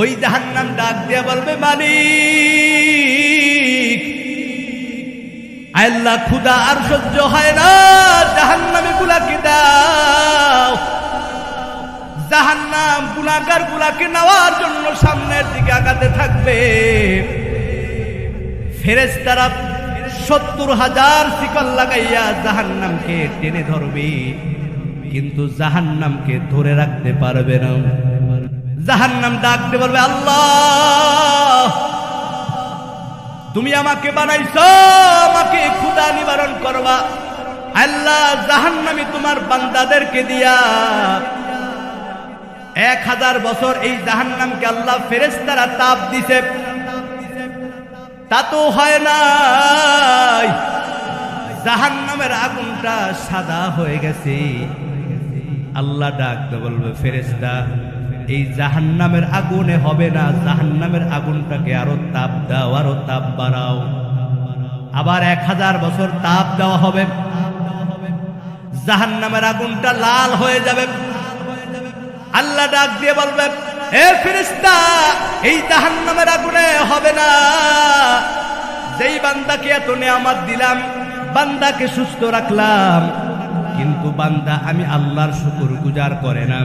ওই জাহান্নাম ডাক দিয়ে বলবে, মালিক, আল্লাহ ক্ষুদা আর সহ্য হয় না, জাহান্নামে গুলাকে দাও। জাহান্নাম গুলাগার গুলাকে নেওয়ার জন্য সামনের দিকে আগাতে থাকবে। ফেরেস্তারা সত্তর হাজার শিকল লাগাইয়া জাহান্নামকে টেনে ধরবে, কিন্তু জাহান্নামকে ধরে রাখতে পারবে না। জাহান্নাম ডাকতে বলবে, আল্লাহ, তুমি আমাকে বানাইছো, আমাকে ক্ষুদা নিবারণ করবা। আল্লাহ জাহান জাহান্নামি তোমার বান্দাদেরকে দিয়া এক হাজার বছর এই জাহান্নামকে আল্লাহ ফেরেস্তারা তাপ দিছে। তা তো হয় নাই। জাহান্নামের আগুনটা সাদা হয়ে গেছে। আল্লাহ ডাকতে বলবে ফেরেস্তা এই জাহান্নামের আগুনে হবে না, জাহান্নামের আগুনটাকে আরও তাপ দাও, আরও তাপ বাড়াও। আবার এক হাজার বছর তাপ দেওয়া হবে। জাহান্নামের আগুনটা লাল হয়ে যাবে। আল্লাহ ডাক দিয়ে বলবেন এ ফিরিস্তা এই জাহান্নামের আগুনে হবে না। যেই বান্দাকে এত নেয়ামত দিলাম, বান্দাকে সুস্থ রাখলাম, কিন্তু বান্দা আমি আল্লাহর শুকুর গুজার করে না।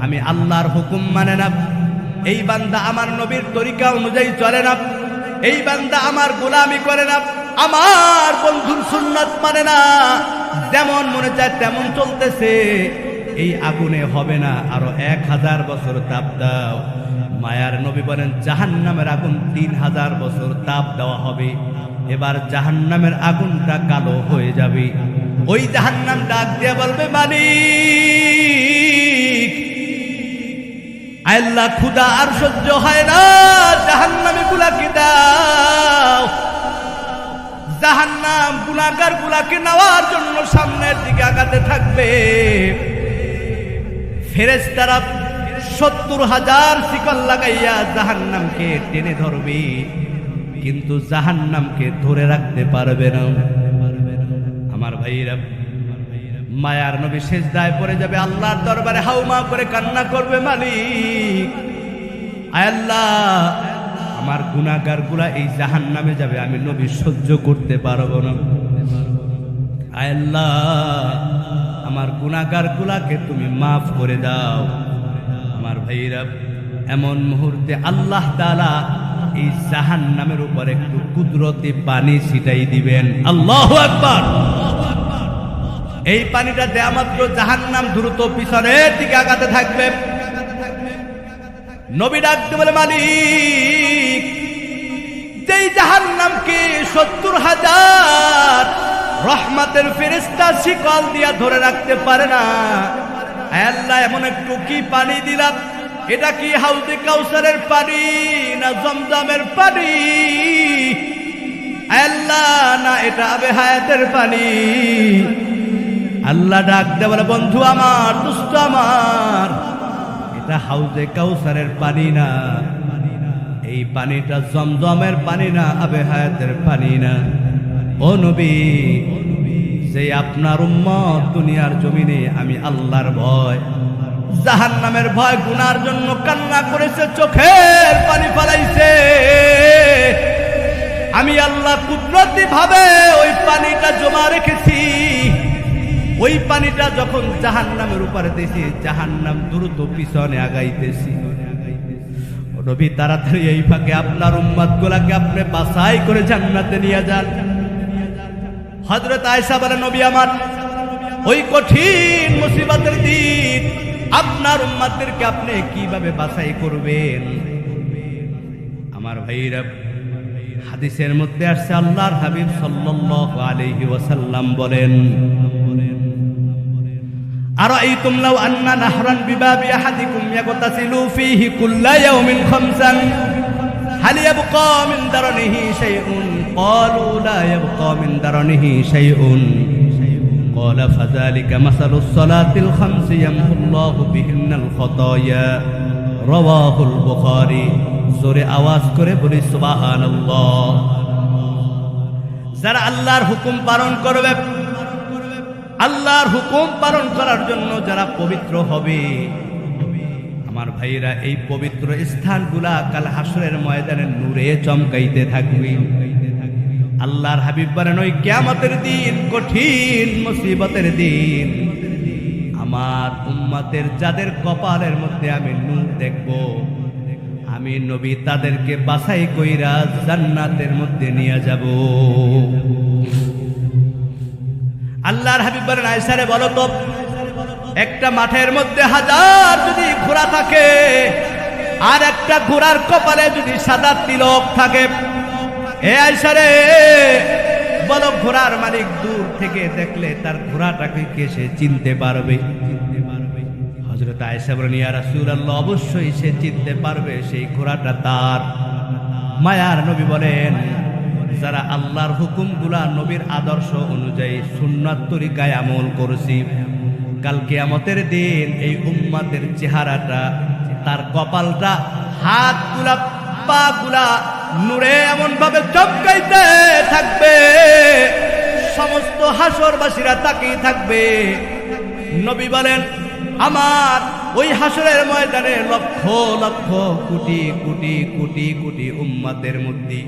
আমি আল্লাহর হুকুম মানে না। এই বান্দা আমার নবীর তরিকা অনুযায়ী চলে না। এই বান্দা আমার গোলামি করে না। আমার বন্ধুর সুন্নাত মানে না। যেমন মনে চায় তেমন চলতেছে। এই আগুনে হবে না। আরও এক হাজার বছর তাপ দাও। মায়ার নবী বলেন, জাহান্নামের আগুন তিন হাজার বছর তাপ দেওয়া হবে। এবার জাহান্নামের আগুনটা কালো হয়ে যাবে। ওই জাহান্নাম ডাক দিয়ে বলবে, মালিক! আল্লাহ ক্ষুদা আর সহ্য হয় না, জাহান্নামে গুলাকে দাও। জাহান্নাম গুলাগার গুলাকে নেওয়ার জন্য সামনের দিকে আগাতে থাকবে। ফেরেস্তারা সত্তর হাজার শিকল লাগাইয়া জাহান্নামকে টেনে ধরবে, কিন্তু জাহান্নামকে ধরে রাখতে পারবে না। আমার ভাইরা মায়ার নবী শেষ দায় পড়ে যাবে, আল্লাহর দরবারে হাউমা করে কান্না করবে মালিক। আল্লাহ, আমার গুণাগারগুলা এই জাহান নামে যাবে, আমি নবী সহ্য করতে পারব না। আল্লাহ, আমার গুণাগার গুলাকে তুমি মাফ করে দাও। আমার ভাইরা এমন মুহূর্তে আল্লাহ তাআলা এই জাহান নামের উপর একটু কুদরতি পানি ছিটাই দিবেন। আল্লাহ আকবার। এই পানিটা দেয়া মাত্র জাহান নাম দ্রুত পিছনের দিকে আগাতে থাকবে। নবী ডাকতে বলে মালিক যেই জাহান নামকে সত্তর হাজার রহমাতের ফেরিস্তা শিকল দিয়া ধরে রাখতে পারে না। আল্লাহ, এমন একটু কি পানি দিলাম? এটা কি হাউদে কাউসারের পানি না জমজমের পানি? আল্লাহ, না এটা আবে হায়াতের পানি। আল্লাহ ডাক বলে, বন্ধু আমার, দুষ্ট আমার, এটা হাউজে কাউসারের পানি না। এই পানিটা জমজমের পানি না, আবে হায়াতের পানি না। ও নবী, যে আপনার উম্মত দুনিয়ার জমিনে আমি আল্লাহর ভয় জাহান নামের ভয়, গুনার জন্য কান্না করেছে, চোখের পানি ফালাইছে। আমি আল্লাহ কুদরতি ভাবে ওই পানিটা জমা রেখেছি। ওই পানিটা যখন জাহান নামের উপরে দিয়েছি জাহান নাম দ্রুত পিছনে আগাইতেছি। নবী, তাড়াতাড়ি এই ফাঁকে আপনার উম্মাদ গুলাকে আপনি বাসাই করে জান্নাতে নিয়ে যান। হজরত আয়সা বলে, নবী আমার, ওই কঠিন মুসিবতের দিন আপনার উম্মাদেরকে আপনি কীভাবে বাছাই করবেন? আমার ভাইরা, হাদিসের মধ্যে আসছে, আল্লাহর হাবিব সাল্লাল্লাহু আলাইহি ওয়াসাল্লাম বলেন أرأيتم لو أن نهرا بباب أحدكم يغتسل فيه كل يوم خمسا هل يبقى من درنه شيء قالوا لا يبقى من درنه شيء قال فذلك مثل الصلاة الخمس يمحو الله بهن الخطايا رواه البخاري জোরে আওয়াজ করে বলি সুবহানাল্লাহ যারা আল্লাহর হুকুম পালন করবে আল্লাহর হুকুম পালন করার জন্য যারা পবিত্র হবে। আমার ভাইরা এই পবিত্র স্থানগুলা কাল হাসরের ময়দানে নূরে চমকাইতে থাকবে। আল্লাহর হাবিব বলেন, ওই কিয়ামতের দিন, কঠিন মুসিবতের দিন। আমার উম্মাতের যাদের কপালের মধ্যে আমি নূর দেখব, আমি নবী তাদেরকে বাছাই কইরা জান্নাতের মধ্যে নিয়ে যাব। আল্লাহর হাবিব বলেন আয়সারে বলো তো, একটা মাঠের মধ্যে হাজার যদি ঘোড়া থাকে, আর একটা ঘোড়ার কপালে যদি সাদা তিলক থাকে, এ আয়সারে বলো ঘোড়ার মালিক দূর থেকে দেখলে তার ঘোড়াটাকে কে সে চিনতে পারবে? হজরত আয়সা বলেন, ইয়া অবশ্যই সে চিনতে পারবে, সেই ঘোড়াটা তার। মায়ার নবী বলেন যারা আল্লাহর হুকুমগুলা নবীর আদর্শ অনুযায়ী সুন্নাত তরিকায় আমল করছি, কাল কিয়ামতের দিন এই উম্মাতের চেহারাটা, তার কপালটা, হাতগুলা, পাগুলা নূরে এমন ভাবে চমকাইতে থাকবে। সমস্ত হাসরবাসীরা তাকিয়ে থাকবে। নবী বলেন, আমার ওই হাসরের ময়দানে লক্ষ লক্ষ কোটি কোটি কোটি কোটি উম্মাদের মধ্যে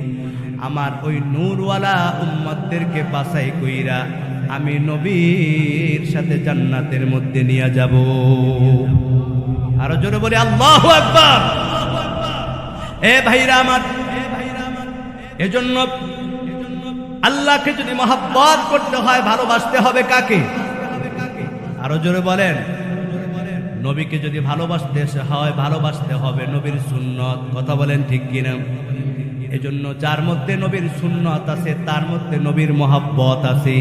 আমার ওই নূরওয়ালা উম্মাদেরকে বাছাই কইরা আমি নবীর সাথে জান্নাতের মধ্যে নিয়ে যাব। আরও জোরে বলি, আল্লাহু আকবার! এ ভাইরা আমার, এজন্য আল্লাহকে যদি মহাব্বত করতে হয়, ভালোবাসতে হবে কাকে? আরও জোরে বলেন, নবীকে যদি ভালোবাসতে হয়, ভালোবাসতে হবে নবীর সুন্নত। কথা বলেন ঠিক কিনা? এজন্য যার মধ্যে নবীর সুন্নত আছে, তার মধ্যে নবীর মহাব্বত আছে।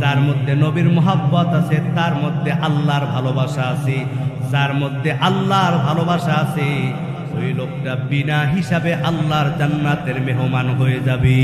যার মধ্যে নবীর মহাব্বত আছে, তার মধ্যে আল্লাহর ভালোবাসা আছে। যার মধ্যে আল্লাহর ভালোবাসা আছে, ওই লোকটা বিনা হিসাবে আল্লাহর জান্নাতের মেহমান হয়ে যাবে।